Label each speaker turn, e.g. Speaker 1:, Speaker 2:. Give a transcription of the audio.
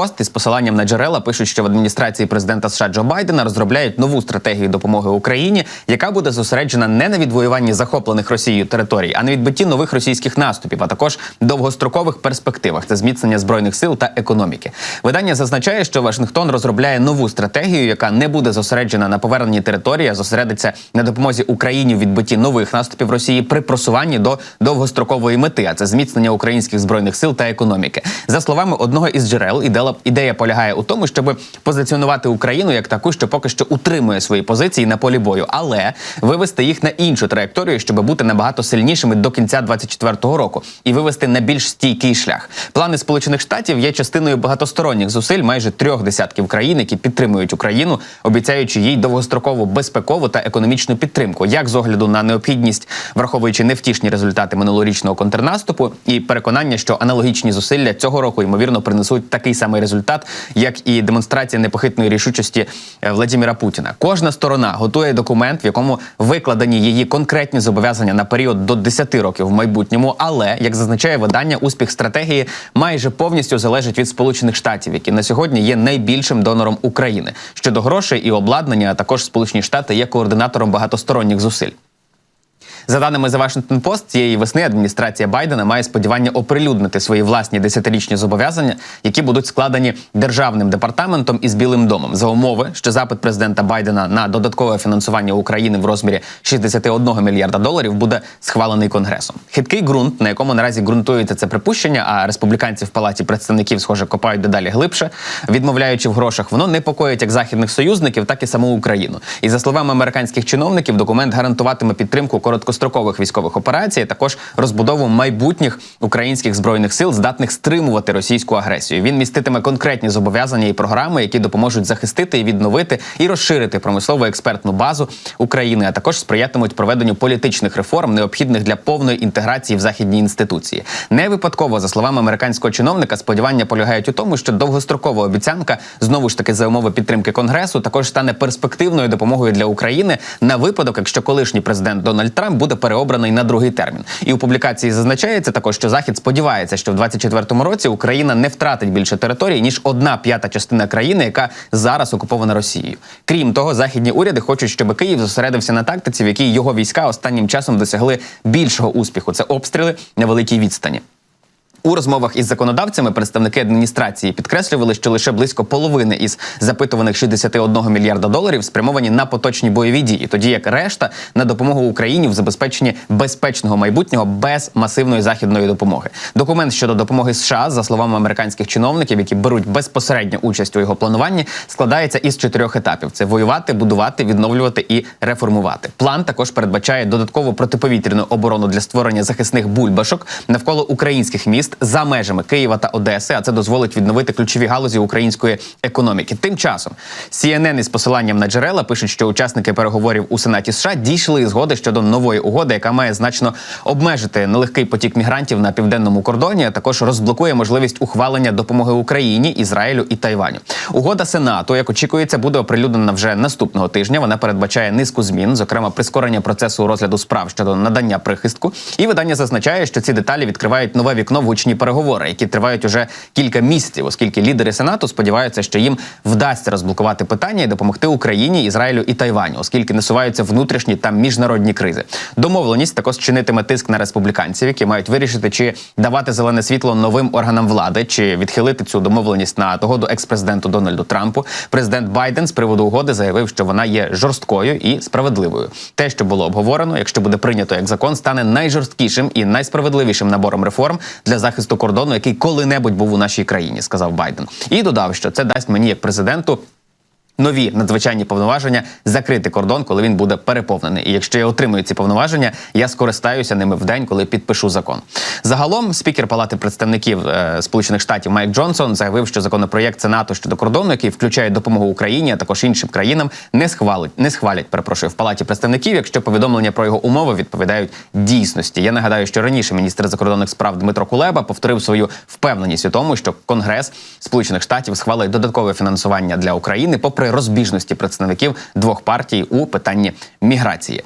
Speaker 1: Пост із посиланням на джерела пишуть, що в адміністрації президента США Джо Байдена розробляють нову стратегію допомоги Україні, яка буде зосереджена не на відвоюванні захоплених Росією територій, а на відбитті нових російських наступів, а також довгострокових перспективах та зміцнення збройних сил та економіки. Видання зазначає, що Вашингтон розробляє нову стратегію, яка не буде зосереджена на поверненні території, а зосередиться на допомозі Україні в відбитті нових наступів Росії при просуванні до довгострокової мети, а це зміцнення українських збройних сил та економіки. За словами одного із джерел, ідея, ідея полягає у тому, щоб позиціонувати Україну як таку, що поки що утримує свої позиції на полі бою, але вивести їх на іншу траєкторію, щоб бути набагато сильнішими до кінця 24-го року і вивести на більш стійкий шлях. Плани Сполучених Штатів є частиною багатосторонніх зусиль майже трьох десятків країн, які підтримують Україну, обіцяючи їй довгострокову безпекову та економічну підтримку, як з огляду на необхідність, враховуючи невтішні результати минулорічного контрнаступу, і переконання, що аналогічні зусилля цього року ймовірно принесуть такий самий результат, як і демонстрація непохитної рішучості е, Владимира Путіна. Кожна сторона готує документ, в якому викладені її конкретні зобов'язання на період до 10 років в майбутньому. Але як зазначає видання, успіх стратегії майже повністю залежить від Сполучених Штатів, які на сьогодні є найбільшим донором України щодо грошей і обладнання. А також Сполучені Штати є координатором багатосторонніх зусиль. За даними The Washington Post, цієї весни адміністрація Байдена має сподівання оприлюднити свої власні десятирічні зобов'язання, які будуть складені державним департаментом із Білим домом за умови, що запит президента Байдена на додаткове фінансування України в розмірі 61 мільярда доларів буде схвалений конгресом. Хиткий ґрунт, на якому наразі ґрунтується це припущення, а республіканці в палаті представників, схоже, копають дедалі глибше, відмовляючи в грошах, воно непокоїть як західних союзників, так і саму Україну. І за словами американських чиновників, документ гарантуватиме підтримку короткострокових військових операцій, а також розбудову майбутніх українських збройних сил, здатних стримувати російську агресію. Він міститиме конкретні зобов'язання і програми, які допоможуть захистити і відновити і розширити промислову експертну базу України, а також сприятимуть проведенню політичних реформ, необхідних для повної інтеграції в західні інституції. Не випадково, за словами американського чиновника, сподівання полягають у тому, що довгострокова обіцянка знову ж таки за умови підтримки конгресу також стане перспективною допомогою для України на випадок, якщо колишній президент Дональд Трамп буде переобраний на другий термін. І у публікації зазначається також, що захід сподівається, що в 24-му році Україна не втратить більше території ніж одна п'ята частина країни, яка зараз окупована Росією. Крім того, західні уряди хочуть, щоб Київ зосередився на тактиці, в якій його війська останнім часом досягли більшого успіху. Це обстріли на великій відстані. У розмовах із законодавцями представники адміністрації підкреслювали, що лише близько половини із запитуваних 61 мільярда доларів спрямовані на поточні бойові дії, тоді як решта на допомогу Україні в забезпеченні безпечного майбутнього без масивної західної допомоги. Документ щодо допомоги США, за словами американських чиновників, які беруть безпосередню участь у його плануванні, складається із чотирьох етапів: це воювати, будувати, відновлювати і реформувати. План також передбачає додаткову протиповітряну оборону для створення захисних бульбашок навколо українських міст за межами Києва та Одеси. А це дозволить відновити ключові галузі української економіки. Тим часом CNN із посиланням на джерела пишуть, що учасники переговорів у Сенаті США дійшли згоди щодо нової угоди, яка має значно обмежити нелегкий потік мігрантів на південному кордоні. а Також розблокує можливість ухвалення допомоги Україні, Ізраїлю і Тайваню. Угода Сенату, як очікується, буде оприлюднена вже наступного тижня. Вона передбачає низку змін, зокрема прискорення процесу розгляду справ щодо надання прихистку. І видання зазначає, що ці деталі відкривають нове вікно в гучні переговори, які тривають уже кілька місяців, оскільки лідери Сенату сподіваються, що їм вдасться розблокувати питання і допомогти Україні, Ізраїлю і Тайваню, оскільки насуваються внутрішні та міжнародні кризи. Домовленість також чинитиме тиск на республіканців, які мають вирішити, чи давати зелене світло новим органам влади, чи відхилити цю домовленість на догоду експрезиденту Дональду Трампу. Президент Байден з приводу угоди заявив, що вона є жорсткою і справедливою. Те, що було обговорено, якщо буде прийнято як закон, стане найжорсткішим і найсправедливішим набором реформ для захисту кордону, який коли-небудь був у нашій країні, сказав Байден. І додав, що це дасть мені як президенту. Нові надзвичайні повноваження закрити кордон, коли він буде переповнений. І якщо я отримую ці повноваження, я скористаюся ними в день, коли підпишу закон. Загалом, спікер Палати представників е, Сполучених Штатів Майк Джонсон заявив, що законопроєкт Сенату щодо кордону, який включає допомогу Україні, а також іншим країнам, не схвалить, не схвалять. Перепрошую в палаті представників, якщо повідомлення про його умови відповідають дійсності. Я нагадаю, що раніше міністр закордонних справ Дмитро Кулеба повторив свою впевненість у тому, що Конгрес Сполучених Штатів схвалить додаткове фінансування для України, попри розбіжності представників двох партій у питанні міграції.